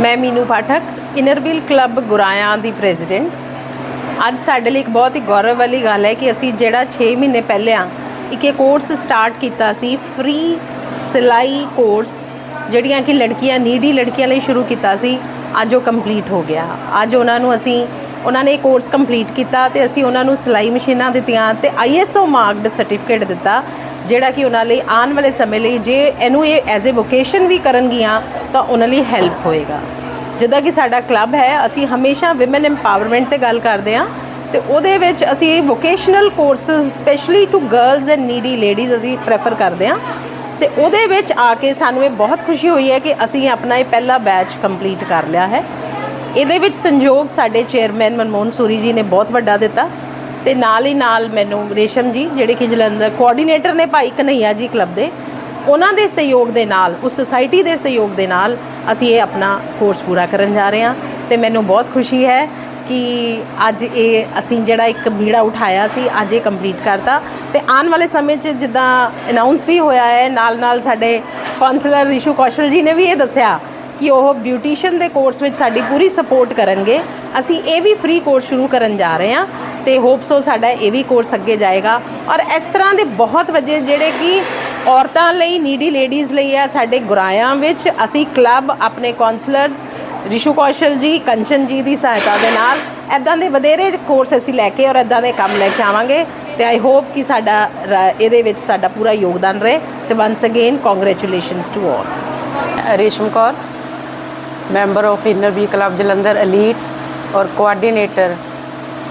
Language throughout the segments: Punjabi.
ਮੈਂ ਮੀਨੂ ਪਾਠਕ ਇਨਰਵਿਲ ਕਲੱਬ ਗੁਰਾਇਆ ਦੀ ਪ੍ਰੈਜ਼ੀਡੈਂਟ ਅੱਜ ਸਾਡੇ ਲਈ ਇੱਕ ਬਹੁਤ ਹੀ ਗੌਰਵ ਵਾਲੀ ਗੱਲ ਹੈ ਕਿ ਅਸੀਂ ਜਿਹੜਾ 6 ਮਹੀਨੇ ਪਹਿਲਾਂ ਇੱਕ ਇਹ ਕੋਰਸ ਸਟਾਰਟ ਕੀਤਾ ਸੀ ਫ੍ਰੀ ਸਿਲਾਈ ਕੋਰਸ ਜਿਹੜੀਆਂ ਕਿ ਲੜਕੀਆਂ ਨੀਡੀ ਲੜਕੀਆਂ ਲਈ ਸ਼ੁਰੂ ਕੀਤਾ ਸੀ, ਅੱਜ ਉਹ ਕੰਪਲੀਟ ਹੋ ਗਿਆ। ਅੱਜ ਉਹਨਾਂ ਨੂੰ ਅਸੀਂ, ਉਹਨਾਂ ਨੇ ਇਹ ਕੋਰਸ ਕੰਪਲੀਟ ਕੀਤਾ ਤੇ ਅਸੀਂ ਉਹਨਾਂ ਨੂੰ ਸਿਲਾਈ ਮਸ਼ੀਨਾਂ ਦਿੱਤੀਆਂ ਤੇ ਆਈਐਸਓ ਮਾਰਕਡ ਸਰਟੀਫਿਕੇਟ ਦਿੱਤਾ। ਜਿਹੜਾ ਕਿ ਉਹਨਾਂ ਲਈ ਆਉਣ ਵਾਲੇ ਸਮੇਂ ਲਈ ਜੇ ਇਹਨੂੰ ਇਹ ਐਜ਼ ਅ ਵੋਕੇਸ਼ਨ ਵੀ ਕਰਨਗੀਆਂ, ਤਾਂ ਉਹਨਾਂ ਲਈ ਹੈਲਪ ਹੋਏਗਾ। ਜਿੱਦਾਂ ਕਿ ਸਾਡਾ ਕਲੱਬ ਹੈ, ਅਸੀਂ ਹਮੇਸ਼ਾ ਔਮਨ ਐਮਪਾਵਰਮੈਂਟ ਤੇ ਗੱਲ ਕਰਦੇ ਹਾਂ ਤੇ ਉਹਦੇ ਵਿੱਚ ਅਸੀਂ vocational courses specially to girls and needy ladies ਅਸੀਂ ਪ੍ਰੈਫਰ ਕਰਦੇ ਹਾਂ। ਸੇ ਉਹਦੇ ਵਿੱਚ ਆ ਕੇ ਸਾਨੂੰ ਇਹ ਬਹੁਤ ਖੁਸ਼ੀ ਹੋਈ ਹੈ ਕਿ ਅਸੀਂ ਆਪਣਾ ਇਹ ਪਹਿਲਾ ਬੈਚ ਕੰਪਲੀਟ ਕਰ ਲਿਆ ਹੈ। ਇਹਦੇ ਵਿੱਚ ਸੰਯੋਗ ਸਾਡੇ ਚੇਅਰਮੈਨ ਮਨਮੋਹਨ ਸੂਰੀ ਜੀ ਨੇ ਬਹੁਤ ਵੱਡਾ ਦਿੱਤਾ। ਤੇ ਨਾਲ ਹੀ ਨਾਲ ਮੈਨੂੰ ਰੇਸ਼ਮ ਜੀ, ਜਿਹੜੇ ਕਿ ਜਲੰਧਰ ਕੋਆਰਡੀਨੇਟਰ ਨੇ ਭਾਈ ਕਨਈਆ ਜੀ ਕਲੱਬ ਦੇ, ਉਹਨਾਂ ਦੇ ਸਹਿਯੋਗ ਦੇ ਨਾਲ, ਉਸ ਸੁਸਾਇਟੀ ਦੇ ਸਹਿਯੋਗ ਦੇ ਨਾਲ ਅਸੀਂ ਇਹ ਆਪਣਾ ਕੋਰਸ ਪੂਰਾ ਕਰਨ ਜਾ ਰਹੇ ਹਾਂ ਤੇ ਮੈਨੂੰ ਬਹੁਤ ਖੁਸ਼ੀ ਹੈ ਕਿ ਅੱਜ ਇਹ ਅਸੀਂ ਜਿਹੜਾ ਇੱਕ ਬੀੜਾ ਉਠਾਇਆ ਸੀ, ਅੱਜ ਇਹ ਕੰਪਲੀਟ ਕਰਤਾ ਤੇ ਆਉਣ ਵਾਲੇ ਸਮੇਂ 'ਚ ਜਿੱਦਾਂ ਅਨਾਉਂਸ ਵੀ ਹੋਇਆ ਹੈ, ਨਾਲ ਨਾਲ ਸਾਡੇ ਕਾਉਂਸਲਰ ਰਿਸ਼ੂ ਕੌਸ਼ਲ ਜੀ ਨੇ ਵੀ ਇਹ ਦੱਸਿਆ ਕਿ ਉਹ ਬਿਊਟੀਸ਼ੀਅਨ ਦੇ ਕੋਰਸ ਵਿੱਚ ਸਾਡੀ ਪੂਰੀ ਸਪੋਰਟ ਕਰਨਗੇ। ਅਸੀਂ ਇਹ ਵੀ ਫ੍ਰੀ ਕੋਰਸ ਸ਼ੁਰੂ ਕਰਨ ਜਾ ਰਹੇ ਹਾਂ ਤੇ ਹੋਪ ਸੋ ਸਾਡਾ ਇਹ ਵੀ ਕੋਰਸ ਅੱਗੇ ਜਾਏਗਾ। ਔਰ ਇਸ ਤਰ੍ਹਾਂ ਦੇ ਬਹੁਤ ਵਜੇ ਜਿਹੜੇ ਕਿ ਔਰਤਾਂ ਲਈ ਨੀਡੀ ਲੇਡੀਜ਼ ਲਈ ਆ ਸਾਡੇ ਗੁਰਾਇਆਂ ਵਿੱਚ, ਅਸੀਂ ਕਲੱਬ ਆਪਣੇ ਕਾਉਂਸਲਰਸ ਰਿਸ਼ੂ ਕੌਸ਼ਲ ਜੀ, ਕੰਚਨ ਜੀ ਦੀ ਸਹਾਇਤਾ ਦੇ ਨਾਲ ਐਦਾਂ ਦੇ ਵਧੇਰੇ ਕੋਰਸ ਅਸੀਂ ਲੈ ਕੇ ਔਰ ਐਦਾਂ ਦੇ ਕੰਮ ਲੈ ਕੇ ਆਵਾਂਗੇ ਤੇ ਆਈ ਹੋਪ ਕਿ ਸਾਡਾ ਇਹਦੇ ਵਿੱਚ ਸਾਡਾ ਪੂਰਾ ਯੋਗਦਾਨ ਰਹੇ ਤੇ once again congratulations to all Resham Kaur member of inner B club Jalandhar elite ਔਰ ਕੋਆਰਡੀਨੇਟਰ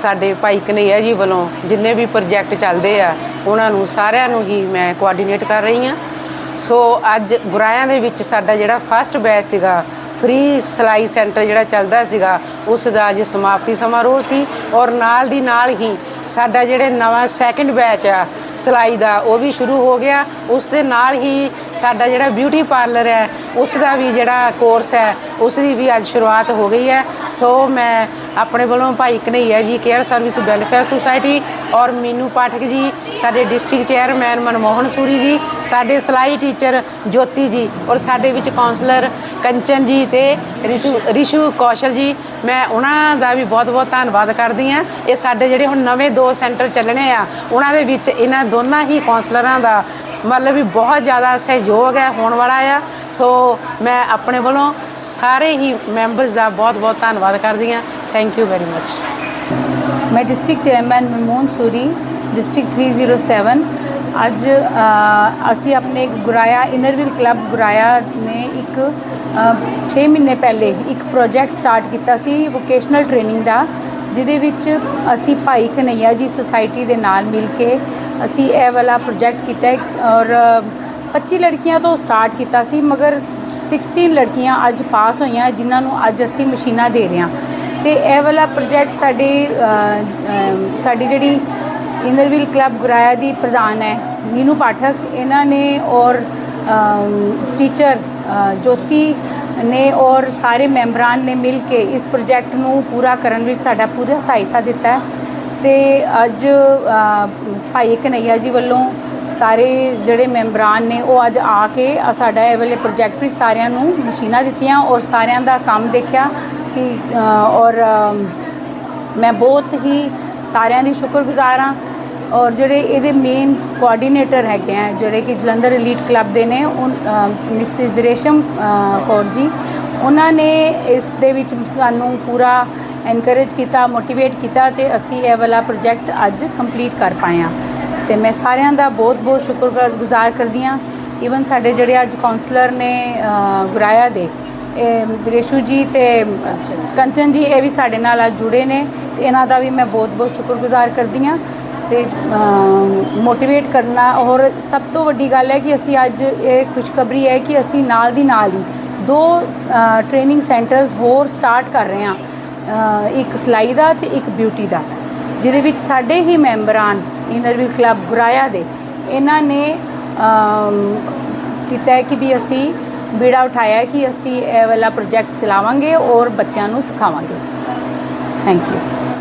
ਸਾਡੇ ਭਾਈ ਕਨਈਆ ਜੀ ਵੱਲੋਂ ਜਿੰਨੇ ਵੀ ਪ੍ਰੋਜੈਕਟ ਚੱਲਦੇ ਆ, ਉਹਨਾਂ ਨੂੰ ਸਾਰਿਆਂ ਨੂੰ ਹੀ ਮੈਂ ਕੋਆਰਡੀਨੇਟ ਕਰ ਰਹੀ ਹਾਂ। ਸੋ ਅੱਜ ਗੁਰਾਇਆਂ ਦੇ ਵਿੱਚ ਸਾਡਾ ਜਿਹੜਾ ਫਸਟ ਬੈਚ ਸੀਗਾ ਫ੍ਰੀ ਸਿਲਾਈ ਸੈਂਟਰ ਜਿਹੜਾ ਚੱਲਦਾ ਸੀਗਾ ਉਸ ਦਾ ਅੱਜ ਸਮਾਪਤੀ ਸਮਾਰੋਹ ਸੀ ਔਰ ਨਾਲ ਦੀ ਨਾਲ ਹੀ ਸਾਡਾ ਜਿਹੜੇ ਨਵਾਂ ਸੈਕੰਡ ਬੈਚ ਆ ਸਿਲਾਈ ਦਾ, ਉਹ ਵੀ ਸ਼ੁਰੂ ਹੋ ਗਿਆ। ਉਸ ਦੇ ਨਾਲ ਹੀ ਸਾਡਾ ਜਿਹੜਾ ਬਿਊਟੀ ਪਾਰਲਰ ਹੈ, ਉਸ ਦਾ ਵੀ ਜਿਹੜਾ ਕੋਰਸ ਹੈ, ਉਸ ਦੀ ਵੀ ਅੱਜ ਸ਼ੁਰੂਆਤ ਹੋ ਗਈ ਹੈ। ਸੋ ਮੈਂ ਆਪਣੇ ਵੱਲੋਂ ਭਾਈ ਕਨਈਆ ਜੀ ਕੇਅਰ ਸਰਵਿਸ ਵੈਲਫੇਅਰ ਸੁਸਾਇਟੀ ਔਰ ਮੀਨੂ ਪਾਠਕ ਜੀ, ਸਾਡੇ ਡਿਸਟ੍ਰਿਕਟ ਚੇਅਰਮੈਨ ਮਨਮੋਹਨ ਸੂਰੀ ਜੀ, ਸਾਡੇ ਸਿਲਾਈ ਟੀਚਰ ਜੋਤੀ ਜੀ ਔਰ ਸਾਡੇ ਵਿੱਚ ਕਾਉਂਸਲਰ ਕੰਚਨ ਜੀ ਤੇ ਰਿਤੂ, ਰਿਸ਼ੂ ਕੌਸ਼ਲ ਜੀ, ਮੈਂ ਉਹਨਾਂ ਦਾ ਵੀ ਬਹੁਤ-ਬਹੁਤ ਧੰਨਵਾਦ ਕਰਦੀ ਹਾਂ। ਇਹ ਸਾਡੇ ਜਿਹੜੇ ਹੁਣ ਨਵੇਂ ਦੋ ਸੈਂਟਰ ਚੱਲਣੇ ਆ, ਉਹਨਾਂ ਦੇ ਵਿੱਚ ਇਹਨਾਂ ਦੋਨਾਂ ਹੀ ਕਾਉਂਸਲਰਾਂ ਦਾ ਮਤਲਬ ਵੀ ਬਹੁਤ ਜ਼ਿਆਦਾ ਸਹਿਯੋਗ ਹੈ, ਹੋਣ ਵਾਲਾ ਆ। ਸੋ ਮੈਂ ਆਪਣੇ ਵੱਲੋਂ ਸਾਰੇ ਹੀ ਮੈਂਬਰਸ ਦਾ ਬਹੁਤ-ਬਹੁਤ ਧੰਨਵਾਦ ਕਰਦੀ ਹਾਂ। ਥੈਂਕ ਯੂ ਵੈਰੀ ਮੱਚ ਮੈਂ district chairman Manmohan Suri, district 307 ਅੱਜ ਅਸੀਂ ਆਪਣੇ ਗੁਰਾਇਆ ਇਨਰਵਿਲ ਕਲੱਬ ਗੁਰਾਇਆ ਨੇ ਇੱਕ 6 ਮਹੀਨੇ ਪਹਿਲੇ ਇੱਕ ਪ੍ਰੋਜੈਕਟ ਸਟਾਰਟ ਕੀਤਾ ਸੀ ਵੋਕੇਸ਼ਨਲ ਟ੍ਰੇਨਿੰਗ ਦਾ, ਜਿਹਦੇ ਵਿੱਚ ਅਸੀਂ ਭਾਈ ਕਨਈਆ ਜੀ ਸੁਸਾਇਟੀ ਦੇ ਨਾਲ ਮਿਲ ਕੇ ਅਸੀਂ ਇਹ ਵਾਲਾ ਪ੍ਰੋਜੈਕਟ ਕੀਤਾ ਔਰ 25 ਲੜਕੀਆਂ ਤੋਂ ਸਟਾਰਟ ਕੀਤਾ ਸੀ, ਮਗਰ 16 ਲੜਕੀਆਂ ਅੱਜ ਪਾਸ ਹੋਈਆਂ, ਜਿਨ੍ਹਾਂ ਨੂੰ ਅੱਜ ਅਸੀਂ ਮਸ਼ੀਨਾਂ ਦੇ ਰਹੇ ਹਾਂ। ਤੇ ਇਹ ਵਾਲਾ ਪ੍ਰੋਜੈਕਟ ਸਾਡੇ ਸਾਡੀ ਜਿਹੜੀ ਇਨਰਵਿਲ ਕਲੱਬ ਗੁਰਾਇਆ ਦੀ ਪ੍ਰਧਾਨ ਹੈ ਮੀਨੂ ਪਾਠਕ, ਇਹਨਾਂ ਨੇ ਔਰ ਟੀਚਰ ਜੋਤੀ ਨੇ ਔਰ ਸਾਰੇ ਮੈਂਬਰਾਂ ਨੇ ਮਿਲ ਕੇ ਇਸ ਪ੍ਰੋਜੈਕਟ ਨੂੰ ਪੂਰਾ ਕਰਨ ਵਿੱਚ ਸਾਡਾ ਪੂਰਾ ਸਹਾਇਤਾ ਦਿੱਤਾ ਹੈ। ਤੇ ਅੱਜ ਭਾਈ ਕਨਈਆ ਜੀ ਵੱਲੋਂ ਸਾਰੇ ਜਿਹੜੇ ਮੈਂਬਰਾਨ ਨੇ, ਉਹ ਅੱਜ ਆ ਕੇ ਸਾਡਾ ਇਹ ਵਾਲੇ ਪ੍ਰੋਜੈਕਟ ਵਿੱਚ ਸਾਰਿਆਂ ਨੂੰ ਮਸ਼ੀਨਾਂ ਦਿੱਤੀਆਂ ਔਰ ਸਾਰਿਆਂ ਦਾ ਕੰਮ ਦੇਖਿਆ ਕਿ ਔਰ ਮੈਂ ਬਹੁਤ ਹੀ ਸਾਰਿਆਂ ਦੀ ਸ਼ੁਕਰਗੁਜ਼ਾਰ ਹਾਂ ਔਰ ਜਿਹੜੇ ਇਹਦੇ ਮੇਨ ਕੋਆਰਡੀਨੇਟਰ ਹੈਗੇ ਆ, ਜਿਹੜੇ ਕਿ ਜਲੰਧਰ ਐਲੀਟ ਕਲੱਬ ਦੇ ਨੇ ਮਿਸਿਸ ਰੇਸ਼ਮ ਕੌਰ ਜੀ, ਉਹਨਾਂ ਨੇ ਇਸ ਦੇ ਵਿੱਚ ਸਾਨੂੰ ਪੂਰਾ ਐਨਕਰੇਜ ਕੀਤਾ ਮੋਟੀਵੇਟ ਕੀਤਾ ਤੇ ਅਸੀਂ ਇਹ ਵਾਲਾ ਪ੍ਰੋਜੈਕਟ ਅੱਜ ਕੰਪਲੀਟ ਕਰ ਪਾਏ ਹਾਂ। ਤੇ ਮੈਂ ਸਾਰਿਆਂ ਦਾ ਬਹੁਤ ਬਹੁਤ ਸ਼ੁਕਰਗੁਜ਼ਾਰ ਕਰਦੀ ਹਾਂ। ਈਵਨ ਸਾਡੇ ਜਿਹੜੇ ਅੱਜ ਕਾਉਂਸਲਰ ਨੇ ਗੁਰਾਇਆ ਦੇ ਰੇਸ਼ੂ ਜੀ ਤੇ ਕੰਚਨ ਜੀ, ਇਹ ਵੀ ਸਾਡੇ ਨਾਲ ਅੱਜ ਜੁੜੇ ਨੇ, ਤੇ ਇਹਨਾਂ ਦਾ ਵੀ ਮੈਂ ਬਹੁਤ ਬਹੁਤ ਸ਼ੁਕਰਗੁਜ਼ਾਰ ਕਰਦੀ ਹਾਂ। ਤੇ ਮੋਟੀਵੇਟ ਕਰਨਾ ਔਰ ਸਭ ਤੋਂ ਵੱਡੀ ਗੱਲ ਹੈ ਕਿ ਅਸੀਂ ਅੱਜ ਇਹ ਖੁਸ਼ਖਬਰੀ ਹੈ ਕਿ ਅਸੀਂ ਨਾਲ ਦੀ ਨਾਲ ਹੀ ਦੋ ਟ੍ਰੇਨਿੰਗ ਸੈਂਟਰਸ ਹੋਰ ਸਟਾਰਟ ਕਰ ਰਹੇ ਹਾਂ। ਇੱਕ ਸਿਲਾਈ ਦਾ ਤੇ ਇੱਕ ਬਿਊਟੀ ਦਾ। ਜਿਹਦੇ ਵਿੱਚ ਸਾਡੇ ਹੀ ਮੈਂਬਰਾਂ ਇਨਰਵਿਲ ਕਲੱਬ ਗੁਰਾਇਆ ਦੇ, ਇਹਨਾਂ ਨੇ ਕੀਤਾ ਹੈ ਕਿ ਵੀ ਅਸੀਂ ਬੀੜਾ ਉਠਾਇਆ ਕਿ ਅਸੀਂ ਇਹ ਵਾਲਾ ਪ੍ਰੋਜੈਕਟ ਚਲਾਵਾਂਗੇ ਔਰ ਬੱਚਿਆਂ ਨੂੰ ਸਿਖਾਵਾਂਗੇ। Thank you